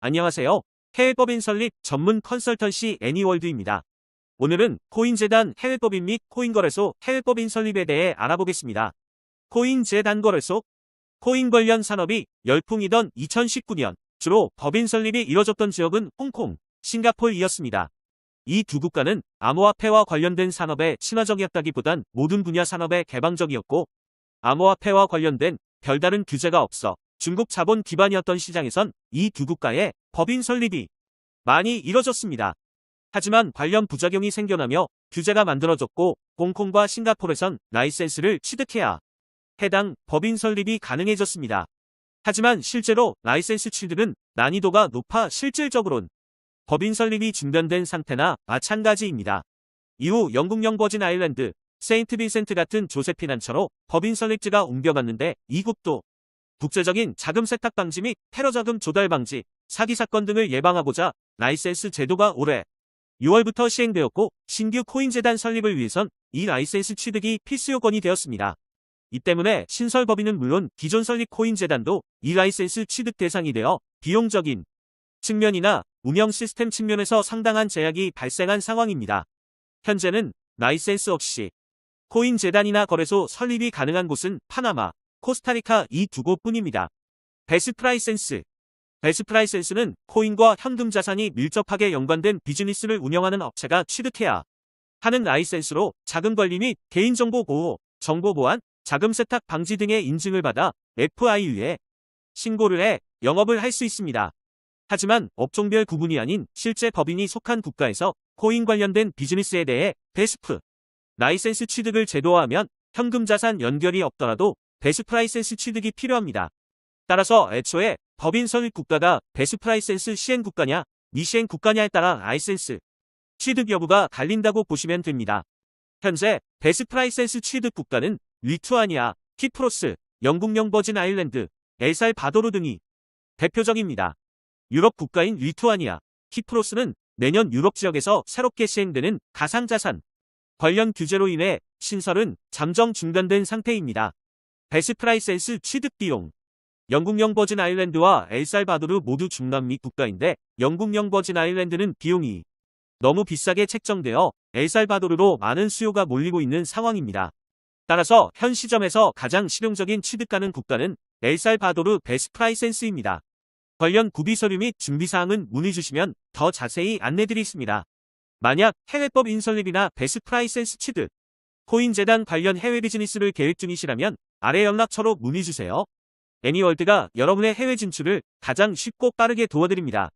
안녕하세요. 해외법인 설립 전문 컨설턴시 애니월드입니다. 오늘은 코인재단 해외법인 및 코인거래소 해외법인 설립에 대해 알아보겠습니다. 코인재단 거래소 코인 관련 산업이 열풍이던 2019년 주로 법인 설립이 이뤄졌던 지역은 홍콩, 싱가폴이었습니다. 이 두 국가는 암호화폐와 관련된 산업에 친화적이었다기보단 모든 분야 산업에 개방적이었고 암호화폐와 관련된 별다른 규제가 없어 중국 자본 기반이었던 시장에선 이 두 국가의 법인 설립이 많이 이뤄졌습니다. 하지만 관련 부작용이 생겨나며 규제가 만들어졌고 홍콩과 싱가포르에선 라이센스를 취득해야 해당 법인 설립이 가능해졌습니다. 하지만 실제로 라이센스 취득은 난이도가 높아 실질적으론 법인 설립이 중단된 상태나 마찬가지입니다. 이후 영국령 버진 아일랜드, 세인트 빈센트 같은 조세피난처로 법인 설립지가 옮겨갔는데 이곳도 국제적인 자금 세탁 방지 및 테러 자금 조달 방지, 사기 사건 등을 예방하고자 라이센스 제도가 올해 6월부터 시행되었고 신규 코인재단 설립을 위해선 이 라이센스 취득이 필수 요건이 되었습니다. 이 때문에 신설 법인은 물론 기존 설립 코인재단도 이 라이센스 취득 대상이 되어 비용적인 측면이나 운영 시스템 측면에서 상당한 제약이 발생한 상황입니다. 현재는 라이센스 없이 코인재단이나 거래소 설립이 가능한 곳은 파나마, 코스타리카 이 두 곳뿐입니다. 베스프라이센스 베스프라이센스는 코인과 현금 자산이 밀접하게 연관된 비즈니스를 운영하는 업체가 취득해야 하는 라이센스로 자금 관리 및 개인정보 보호, 정보 보안, 자금 세탁 방지 등의 인증을 받아 FIU에 신고를 해 영업을 할 수 있습니다. 하지만 업종별 구분이 아닌 실제 법인이 속한 국가에서 코인 관련된 비즈니스에 대해 베스프 라이센스 취득을 제도화하면 현금 자산 연결이 없더라도 베스프라이센스 취득이 필요합니다. 따라서 애초에 법인 설립 국가가 베스프라이센스 시행 국가냐, 미시행 국가냐에 따라 라이센스 취득 여부가 갈린다고 보시면 됩니다. 현재 베스프라이센스 취득 국가는 리투아니아, 키프로스, 영국령 버진 아일랜드, 엘살바도르 등이 대표적입니다. 유럽 국가인 리투아니아, 키프로스는 내년 유럽 지역에서 새롭게 시행되는 가상자산 관련 규제로 인해 신설은 잠정 중단된 상태입니다. 베스프라이센스 취득 비용 영국령 버진 아일랜드와 엘살바도르 모두 중남미 국가인데 영국령 버진 아일랜드는 비용이 너무 비싸게 책정되어 엘살바도르로 많은 수요가 몰리고 있는 상황입니다. 따라서 현 시점에서 가장 실용적인 취득 가능 국가는 엘살바도르 베스프라이센스입니다. 관련 구비 서류 및 준비사항은 문의 주시면 더 자세히 안내드리겠습니다. 만약 해외법 인설립이나 베스프라이센스 취득, 코인재단 관련 해외 비즈니스를 계획 중이시라면 아래 연락처로 문의 주세요. 애니월드가 여러분의 해외 진출을 가장 쉽고 빠르게 도와드립니다.